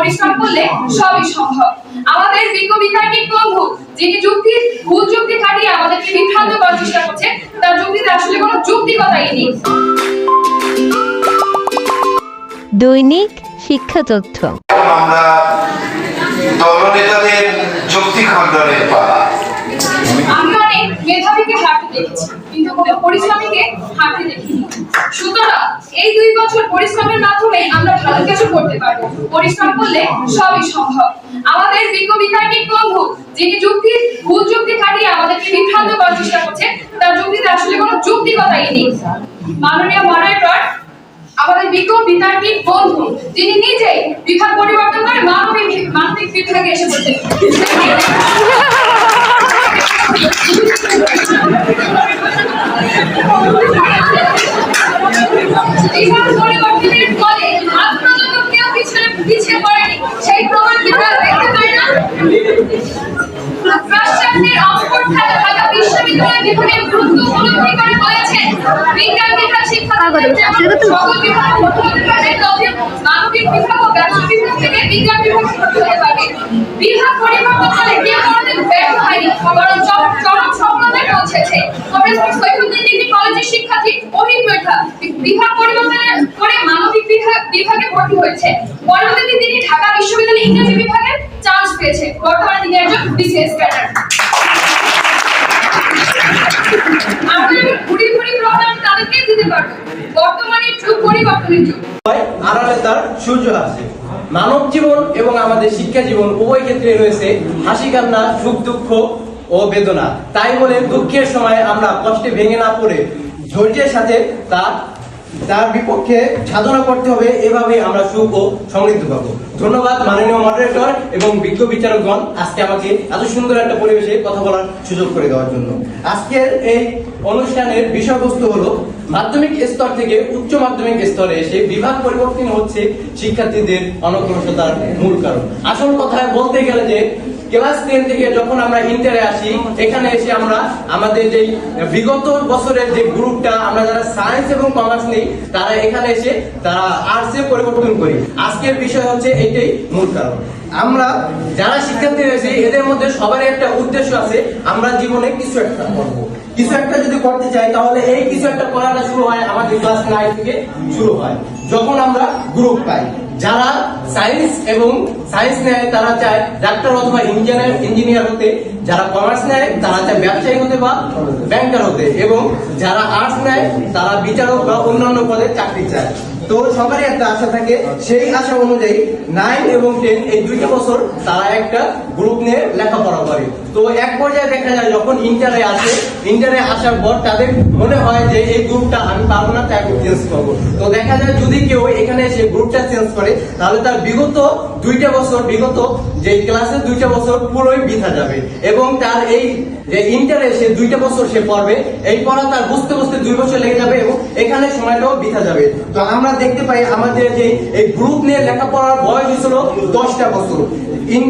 পরিশ্রম করলে সবই সম্ভব। আমাদের বিজ্ঞ বিজ্ঞানিক বন্ধু যিনি যুক্তি ভুল যুক্তি খাটিয়ে আমাদেরকে বিভ্রান্ত করার চেষ্টা করছে তার যুক্তিতে আসলে কোনো যুক্তিকতাই নেই। দৈনিক শিক্ষা তথ্য। আমরা দলনেতাদের যুক্তি খণ্ডনের পালা। আমি অনেক মেধাবীকে হাঁটতে দেখেছি কিন্তু কোনো পরিশ্রমীকে হাঁটতে দেখিনি। সুতরাং এই দুই বছর পরিশ্রমের মাধ্যমে আমরা ভালো কিছু করতে পারব। পরিশ্রম করলে সবই সম্ভব। আমাদের বিজ্ঞ বন্ধু যিনি যুক্তি, ভুল যুক্তি খাটিয়ে আমাদেরকে বিভ্রান্ত করার চেষ্টা করছে তার যুক্তিতে আসলে কোনো যুক্তিকতাই নেই। মাননীয় মডারেটর আমাদের বিজ্ঞ বিতার্কিক বন্ধু, যিনি নিজেই বিভাগ পরিবর্তন করে মানবিক মানবিক বিভাগে এসে বলছেন বিভাগ পরিবর্তনের বিভাগ পরিবর্তন হলে কেউ কোনোদিন ব্যর্থ হয়নি বরং চরম সফলতায় ডিগ্রি কলেজের শিক্ষার্থী মেধা। বিভাগ করে মানবিক বিভাগ ভর্তি হয়েছে। পরবর্তীতে তিনি ঢাকা ইংরেজি বিভাগে চান্স পেয়েছে। বর্তমানে তিনি একজন বিসিএস ক্যাডার মানব জীবন এবং আমাদের শিক্ষা জীবন উভয় ক্ষেত্রে রয়েছে হাসি কান্না, সুখ দুঃখ ও বেদনা। তাই বলে দুঃখের সময় আমরা কষ্টে ভেঙে না পড়ে ধৈর্যের সাথে তার তার বিপক্ষে সাধনা করতে হবে। এভাবে আমরা সুখ ও সমৃদ্ধ পাবো। ধন্যবাদ মাননীয় মডারেটর এবং বিজ্ঞ বিচারকগণ আজকে আমাকে এত সুন্দর একটা পরিবেশে কথা বলার সুযোগ করে দেওয়ার জন্য। আজকের এই অনুষ্ঠানের বিষয়বস্তু হলো মাধ্যমিক স্তর থেকে উচ্চ মাধ্যমিক স্তরে এসে বিভাগ পরিবর্তন হচ্ছে শিক্ষার্থীদের অনগ্রসতার মূল কারণ। আসল কথায় বলতে গেলে যে ক্লাস টেন থেকে যখন আমরা ইন্টারে আসি, এখানে এসে আমরা আমাদের যে বিগত বছরের যে গ্রুপটা, আমরা যারা সায়েন্স এবং কমার্স নেই, তারা এখানে এসে তারা আর্টসে পরিবর্তন করি। আজকের বিষয় হচ্ছে এইটাই মূল কারণ। আমরা যারা শিক্ষার্থী রয়েছে এদের মধ্যে সবারই একটা উদ্দেশ্য আছে, আমরা জীবনে কিছু একটা করব। কিছু একটা যদি করতে চাই, তাহলে এই কিছু একটা করাটা শুরু হয় আমাদের ক্লাস নাইন থেকে শুরু হয়। যখন আমরা গ্রুপ পাই, যারা সায়েন্স এবং সায়েন্স নেয় তারা চায় ডাক্তার অথবা ইঞ্জিনিয়ার ইঞ্জিনিয়ার হতে, যারা কমার্স নেয় তারা চায় ব্যবসায়ী হতে বা ব্যাংকার হতে, এবং যারা আর্টস নেয় তারা বিচারক বা অন্যান্য পদে চাকরি চায়। তো সবারই একটা আশা থাকে। সেই আশা অনুযায়ী নাইন এবং টেন এই দুইটা বছর তারা একটা গ্রুপ নিয়ে লেখাপড়া করে। তো এক পর্যায়ে দেখা যায় যখন ইন্টারে আসে ইন্টারে আসার পর তাদের মনে হয় যে এই গ্রুপটা আমি পারব না, তাই চেঞ্জ করব। তো দেখা যায় যদি কেউ এখানে এসে গ্রুপটা চেঞ্জ করে, তাহলে তার বিগত দুইটা বছর, বিগত যে ক্লাসের দুইটা বছর পুরোই বৃথা যাবে। এবং তার এই যে ইন্টারে সে দুইটা বছর সে পড়বে, এই পড়া তার বুঝতে বুঝতে দুই বছর লেগে যাবে এবং এখানে সময়টাও বৃথা যাবে। তো আমরা দেখতে পাই আমাদের যে এই গ্রুপ নিয়ে লেখাপড়ার বয়স হয়েছিল দশটা বছর। ইন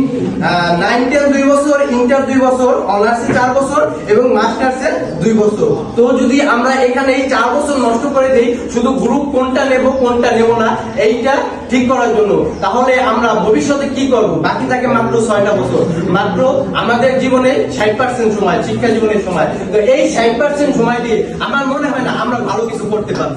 নাইন টেন দুই বছর ইন্টার দুই বছর অনার্সে চার বছর এবং মাস্টার্সে দুই বছর। তো যদি আমরা এখানে এই চার বছর নষ্ট করে দেই, শুধু গ্রুপ কোনটা নেব কোনটা নেব না, এইটা ঠিক করার জন্য। তাহলে আমরা ভবিষ্যতে কি করব? বাকি থাকে মাত্র ছয়টা বছর। মাত্র আমাদের জীবনে ষাট পার্সেন্ট সময়, শিক্ষা জীবনের সময়। তো এই ষাট পার্সেন্ট সময় দিয়ে আমার মনে হয় না আমরা ভালো কিছু করতে পারব।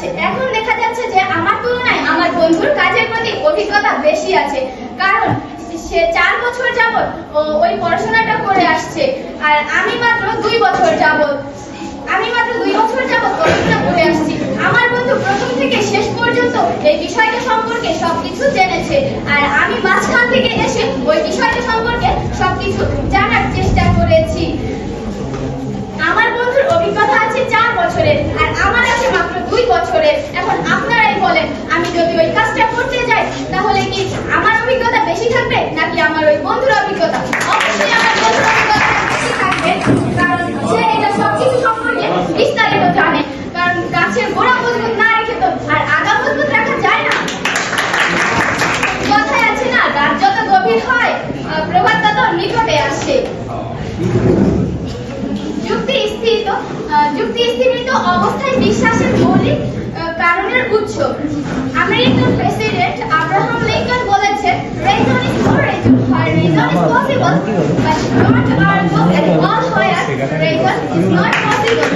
যাচ্ছে। এখন দেখা যাচ্ছে যে আমার তুলনায় আমার বন্ধুর কাজের প্রতি অভিজ্ঞতা বেশি আছে। কারণ সে চার বছর যাবত ওই পড়াশোনাটা করে আসছে। আর আমি মাত্র দুই বছর যাবত আমি মাত্র দুই বছর যাবত পড়াশোনা করে আসছি। আমার বন্ধু প্রথম থেকে শেষ পর্যন্ত এই বিষয়টা সম্পর্কে সবকিছু জেনেছে। আর আমি মাঝখান থেকে এসে ওই বিষয়টা সম্পর্কে সবকিছু জানার করে। এখন আপনারাই বলেন, আমি যদি ওই কাজটা করতে যাই, তাহলে কি আমার অভিজ্ঞতা বেশি থাকবে, নাকি আমার ওই বন্ধুর অভিজ্ঞতা? তো যুক্তি স্থিত অবস্থায় বিশ্বাসের মৌলিক কারণের উৎস আমেরিকান প্রেসিডেন্ট, আব্রাহাম লিঙ্কন বলেছেন reason is for reason for reason is possible but not or go at all fire reason is not possible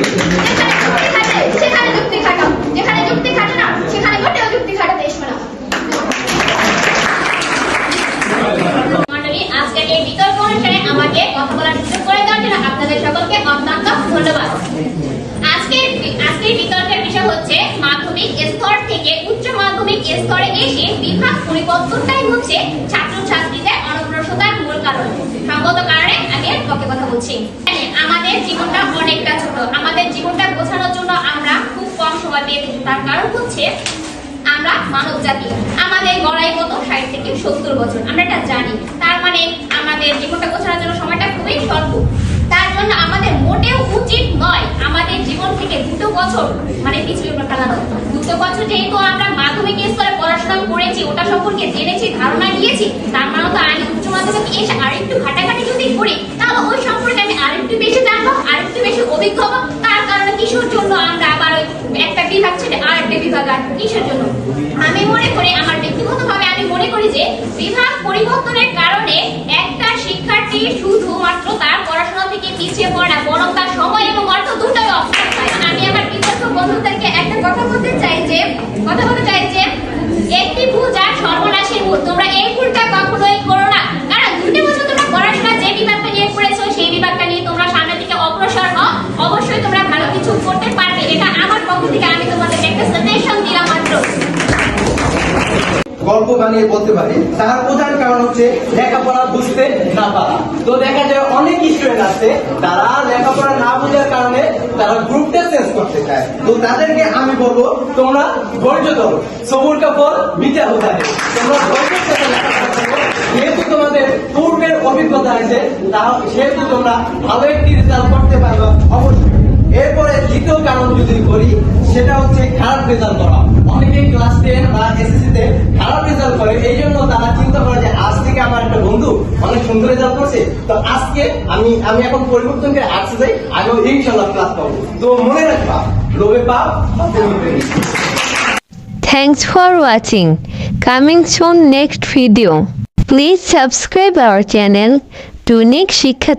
পরিবর্তনটাই হচ্ছে ছাত্রছাত্রীদের অনগ্রসতার মূল কারণ। সঙ্গত কারণে আমি পক্ষে কথা বলছি। আমাদের জীবনটা অনেকটা ছোট। আমাদের জীবনটা বোঝানোর জন্য আমরা খুব কম সময় পেয়ে থাকি। তার কারণ হচ্ছে আমরা মানব জাতি। আমাদের গড়াই কত ষাট থেকে সত্তর বছর। আমরা এটা জানি। তার মানে আমাদের জীবনটা গোছানোর জন্য সময়টা খুবই স্বল্প। তার জন্য আমাদের মোটেও উচিত নয় আমাদের জীবন থেকে দুটো বছর মানে পিছনে ফেলানো দুটো বছর যেহেতু আমরা মাধ্যমিক করেছি, ওটা সম্পর্কে জেনেছি, ধারণা নিয়েছি, তার মানে তো আমি উচ্চ মাধ্যমিক এসে আরেকটু ঘাটাঘাটি যদি করি, তাহলে ওই সম্পর্কে আমি আরেকটু বেশি জানব, আরেকটু বেশি অভিজ্ঞ হব। তার কারণে কিসের জন্য আমরা আবার একটা বিভাগ ছেড়ে আর একটা বিভাগ আর কিসের জন্য? আমি মনে করি, আমার ব্যক্তিগতভাবে আমি মনে করি যে বিভাগ পরিবর্তনের কারণে একটা শিক্ষার্থী শুধুমাত্র তার পড়াশোনা থেকে পিছিয়ে পড়ে বরং তার সময় এবং অর্থ দুটোই অপচয় আমি আমার বিতর্ক বন্ধুদেরকে একটা কথা বলতে চাই যে, কথা বলতে চাই যে একটি ভুল যার সর্বনাশের ভুল তোমরা এই ভুলটা কখনোই করো না। কারণ দুটো বছর তোমরা পড়াশোনা যে বিভাগটা নিয়ে পড়েছো, সেই বিভাগটা নিয়ে তোমরা সামনের দিকে অগ্রসর হও। অবশ্যই তোমরা ভালো কিছু করতে পারবে। এটা আমার পক্ষ থেকে আমি তোমাদেরকে একটা সাজেশন দিলাম মাত্র। গল্প বানিয়ে বলতে পারি। তার প্রধান কারণ হচ্ছে লেখাপড়া বুঝতে না পারা। তো দেখা যায় অনেক স্টুডেন্ট আছে, তারা লেখাপড়া না বোঝার কারণে তারা গ্রুপটা চেঞ্জ করতে চায়। তো তাদেরকে আমি বলব, তোমরা ধৈর্য ধরো। সবুর কাপড় মিটা হতে তোমরা যেহেতু তোমাদের পূর্বের অভিজ্ঞতা আছে সেহেতু তোমরা ভালো একটি রেজাল্ট করতে পারবে অবশ্যই এরপরে দ্বিতীয় কারণ যদি করি, সেটা হচ্ছে খারাপ রেজাল্ট করা অনেকে ক্লাস টেন বা এসএসসি তে খারাপ রেজাল্ট করে, এই জন্য তারা চিন্তা করে যে, আজ থেকে আমার একটা বন্ধু অনেক সুন্দর রেজাল্ট করছে, তো আজকে আমি আমি এখন পরিবর্তন করে আর্টসে যাই আগেও ইনশাল্লাহ ক্লাস পাবো তো মনে রাখবা, লোভে পাপ। Thanks for watching. Coming soon next video. Please subscribe our channel to Nick Shikha